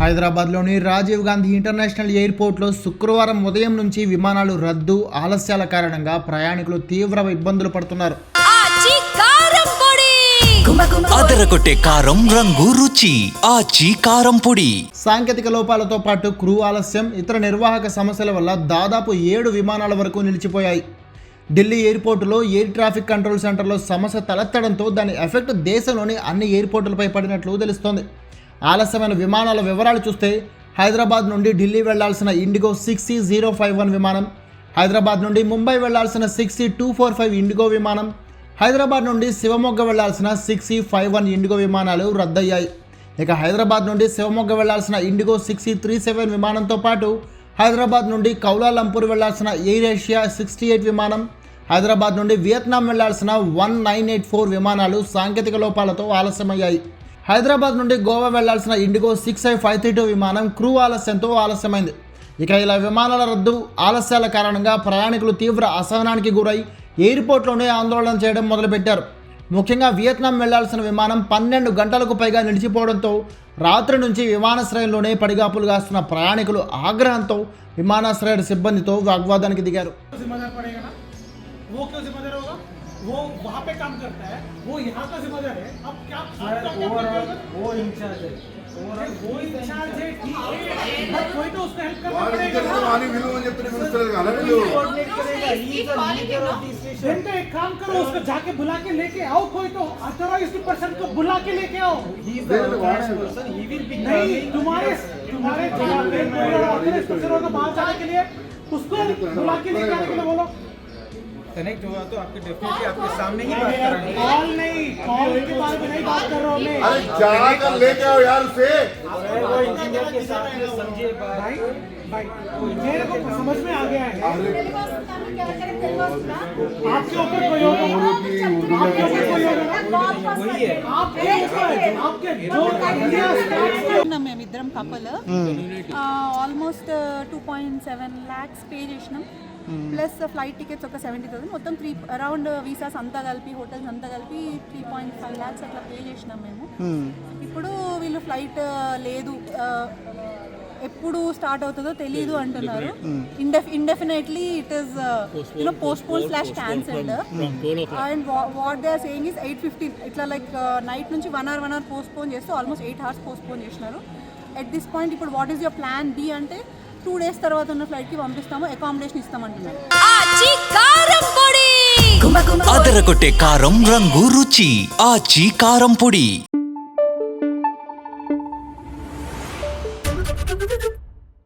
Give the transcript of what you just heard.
హైదరాబాద్లోని రాజీవ్ గాంధీ ఇంటర్నేషనల్ ఎయిర్పోర్ట్లో శుక్రవారం ఉదయం నుంచి విమానాలు రద్దు ఆలస్యాల కారణంగా ప్రయాణికులు తీవ్ర ఇబ్బందులు పడుతున్నారు. అదరగొట్టే కారం రంగు రుచి. ఆచి కారం పొడి. సాంకేతిక లోపాలతో పాటు క్రూ ఆలస్యం ఇతర నిర్వాహక సమస్యల వల్ల దాదాపు ఏడు విమానాల వరకు నిలిచిపోయాయి. ఢిల్లీ ఎయిర్పోర్టులో ఎయిర్ ట్రాఫిక్ కంట్రోల్ సెంటర్లో సమస్య తలెత్తడంతో దాని ఎఫెక్ట్ దేశంలోని అన్ని ఎయిర్పోర్టులపై పడినట్లు తెలుస్తోంది. ఆలస్యమైన విమానాల వివరాలు చూస్తే హైదరాబాద్ నుండి ఢిల్లీ వెళ్ళాల్సిన IndiGo six C zero five one విమానం హైదరాబాద్ నుండి ముంబై వెళ్ళాల్సిన six C two four five IndiGo విమానం హైదరాబాద్ నుండి శివమొగ్గ వెళ్ళాల్సిన six C five one IndiGo విమానాలు రద్దయ్యాయి. ఇక హైదరాబాద్ నుండి శివమొగ్గ వెళ్ళాల్సిన ఇండిగో సిక్స్ త్రీ సెవెన్ విమానంతో పాటు హైదరాబాద్ నుండి కౌలాలంపూర్ వెళ్ళాల్సిన ఎయిర్ ఏషియా సిక్స్టీ ఎయిట్ విమానం హైదరాబాద్ నుండి వియత్నాం వెళ్ళాల్సిన వన్ నైన్ ఎయిట్ ఫోర్ విమానాలు సాంకేతిక లోపాలతో ఆలస్యమయ్యాయి. హైదరాబాద్ నుండి గోవా వెళ్ళాల్సిన IndiGo six I five three two విమానం క్రూ ఆలస్యంతో ఆలస్యమైంది. ఇక ఇలా విమానాల రద్దు ఆలస్యాల కారణంగా ప్రయాణికులు తీవ్ర అసహనానికి గురై ఎయిర్పోర్ట్లోనే ఆందోళన చేయడం మొదలుపెట్టారు. ముఖ్యంగా వియత్నాం వెళ్ళాల్సిన విమానం పన్నెండు గంటలకు పైగా నిలిచిపోవడంతో రాత్రి నుంచి విమానాశ్రయంలోనే పడిగాపులు కాస్తున్న ప్రయాణికులు ఆగ్రహంతో విమానాశ్రయ సిబ్బందితో వాగ్వాదానికి దిగారు. वो वहाँ पे काम करता है वो यहाँ का जिम्मेदार है। अब क्या ओवरऑल वो इंचार्ज है। कोई तो उसको तो बुला के लेके तो। बाहर जाने के लिए उसको बुला के लेके आने के लिए बोलो। कनेक्ट हुआ तो आपके डेफिनेटली आपके सामने ही बात कराएँगे। कॉल नहीं कॉल के बारे में नहीं बात कर रहा हूँ मैं अरे जाकर ले जाओ यार उसे। वो इंजीनियर के साथ में समझिए भाई भाई मेरे को समझ में आ गया है। आपके ऊपर कोई होगा आपके ऊपर कोई होगा वही है। आप आपके जो हम इधरम couple. Hmm. Almost two point seven lakhs pay చేసినాం. ప్లస్ ఫ్లైట్ టికెట్స్ ఒక సెవెంటీ థౌసండ్ మొత్తం త్రీ అరౌండ్ వీసాస్ అంతా కలిపి హోటల్స్ అంతా కలిపి త్రీ పాయింట్ ఫైవ్ ల్యాక్స్ అట్లా పే చేసినాం మేము. ఇప్పుడు వీళ్ళు ఫ్లైట్ లేదు uh, ఎప్పుడు స్టార్ట్ అవుతుందో తెలియదు అంటున్నారు. Indef indefinitely it is you know post slash cancelled and what they are saying is eight fifteen ఇట్లా లైక్ నైట్ నుంచి one hour one hour postpone చేస్తే almost eight hours postpone చేసినారు. At this point ఇప్పుడు what is your plan B అంటే two days తర్వాత ఉన్న ఫ్లైట్కి పంపిస్తాము accommodation ఇస్తామంటున్నారు. అదరగొట్టే కారం రంగు రుచి. ఆచి కారం పొడి.